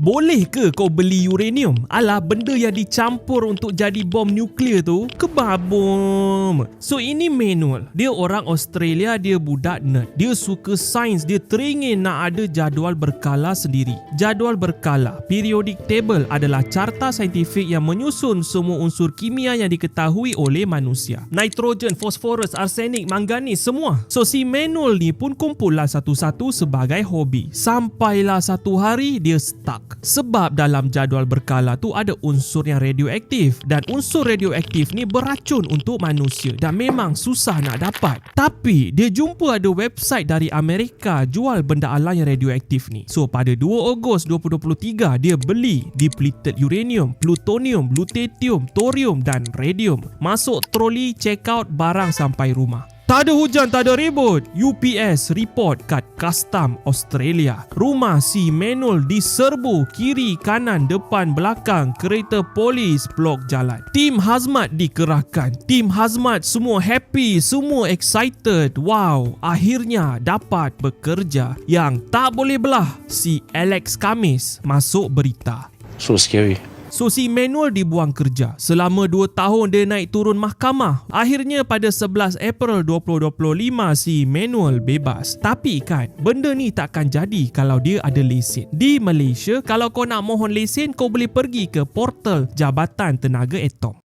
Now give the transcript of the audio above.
Boleh ke kau beli uranium? Alah benda yang dicampur untuk jadi bom nuklear tu kebabom. So ini manual. Dia orang Australia, dia budak nerd. Dia suka sains, dia teringin nak ada jadual berkala sendiri. Jadual berkala, periodic table adalah carta saintifik yang menyusun semua unsur kimia yang diketahui oleh manusia. Nitrogen, fosforus, arsenik, manganis semua. So si manual ni pun kumpullah satu-satu sebagai hobi. Sampailah satu hari dia stuck. Sebab dalam jadual berkala tu ada unsur yang radioaktif dan unsur radioaktif ni beracun untuk manusia dan memang susah nak dapat. Tapi dia jumpa ada website dari Amerika jual benda alam yang radioaktif ni. So pada 2 Ogos 2023 dia beli depleted uranium, plutonium, lutetium, thorium dan radium. Masuk troli check out barang sampai rumah. Tak ada hujan, tak ada ribut. UPS report kat custom Australia. Rumah si Manuel diserbu kiri, kanan, depan, belakang. Kereta polis blok jalan. Tim hazmat dikerahkan. Tim hazmat semua happy, semua excited. Wow, akhirnya dapat bekerja. Yang tak boleh belah, si Alex Kamis masuk berita. So scary. So si Manuel dibuang kerja. Selama 2 tahun dia naik turun mahkamah. Akhirnya pada 11 April 2025 si Manuel bebas. Tapi kan, benda ni takkan jadi kalau dia ada lesen. Di Malaysia, kalau kau nak mohon lesen, kau boleh pergi ke portal Jabatan Tenaga Atom.